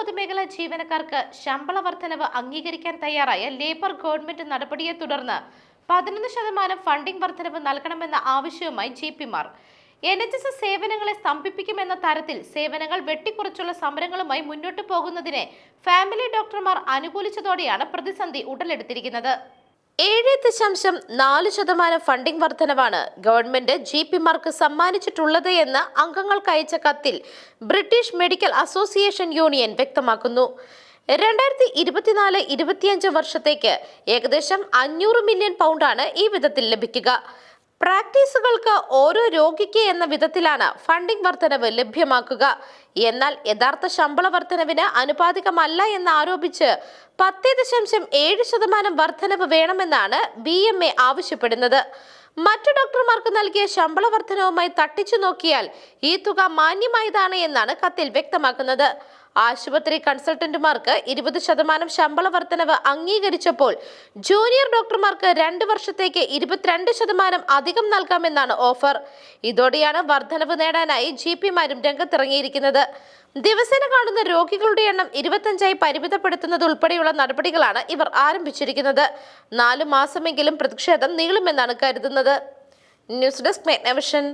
പൊതുമേഖലാ ജീവനക്കാർക്ക് ശമ്പള വർധനവ് അംഗീകരിക്കാൻ തയ്യാറായ ലേബർ ഗവൺമെന്റ് നടപടിയെ തുടർന്ന് പതിനൊന്ന് ശതമാനം ഫണ്ടിംഗ് വർധനവ് നൽകണമെന്ന ആവശ്യവുമായി ജി പിമാർ. എൻ എച്ച് എസ് സേവനങ്ങളെ സ്തംഭിപ്പിക്കുമെന്ന തരത്തിൽ സേവനങ്ങൾ വെട്ടിക്കുറച്ചുള്ള സമരങ്ങളുമായി മുന്നോട്ടു പോകുന്നതിനെ ഫാമിലി ഡോക്ടർമാർ അനുകൂലിച്ചതോടെയാണ് പ്രതിസന്ധി ഉടലെടുത്തിരിക്കുന്നത്. ഏഴ് ദശാംശം നാല് ശതമാനം ഫണ്ടിംഗ് വർധനവാണ് ഗവൺമെന്റ് ജി പിമാർക്ക് സമ്മാനിച്ചിട്ടുള്ളത് എന്ന് അംഗങ്ങൾക്ക് അയച്ച കത്തിൽ ബ്രിട്ടീഷ് മെഡിക്കൽ അസോസിയേഷൻ യൂണിയൻ വ്യക്തമാക്കുന്നു. രണ്ടായിരത്തി ഇരുപത്തിനാല് ഇരുപത്തിയഞ്ച് വർഷത്തേക്ക് ഏകദേശം അഞ്ഞൂറ് മില്യൺ പൗണ്ടാണ് ഈ വിധത്തിൽ ലഭിക്കുക. പ്രാക്ടീസുകൾക്ക് ഓരോ രോഗിക്ക് എന്ന വിധത്തിലാണ് ഫണ്ടിംഗ് വർധനവ് ലഭ്യമാക്കുക. എന്നാൽ യഥാർത്ഥ ശമ്പള വർധനവിന് അനുപാതികമല്ല എന്ന് ആരോപിച്ച് പത്ത് ദശാംശം ഏഴ് ശതമാനം വർധനവ് വേണമെന്നാണ് ബി എം എ ആവശ്യപ്പെടുന്നത്. മറ്റു ഡോക്ടർമാർക്ക് നൽകിയ ശമ്പള വർധനവുമായി തട്ടിച്ചു നോക്കിയാൽ ഈ തുക മാന്യമായതാണ് എന്നാണ് കത്തിൽ വ്യക്തമാക്കുന്നത്. ആശുപത്രി കൺസൾട്ടന്റുമാർക്ക് ഇരുപത് ശതമാനം ശമ്പള വർധനവ് അംഗീകരിച്ചപ്പോൾ ജൂനിയർ ഡോക്ടർമാർക്ക് രണ്ട് വർഷത്തേക്ക് ഇരുപത്തിരണ്ട് ശതമാനം അധികം നൽകാമെന്നാണ് ഓഫർ. ഇതോടെയാണ് വർധനവ് നേടാനായി ജി പിമാരും രംഗത്തിറങ്ങിയിരിക്കുന്നത്. ദിവസേന കാണുന്ന രോഗികളുടെ എണ്ണം ഇരുപത്തഞ്ചായി പരിമിതപ്പെടുത്തുന്നത് ഉൾപ്പെടെയുള്ള നടപടികളാണ് ഇവർ ആരംഭിച്ചിരിക്കുന്നത്. നാലു മാസമെങ്കിലും പ്രതിഷേധം നീളുമെന്നാണ് കരുതുന്നത്. News desk മെഗ്നവിഷൻ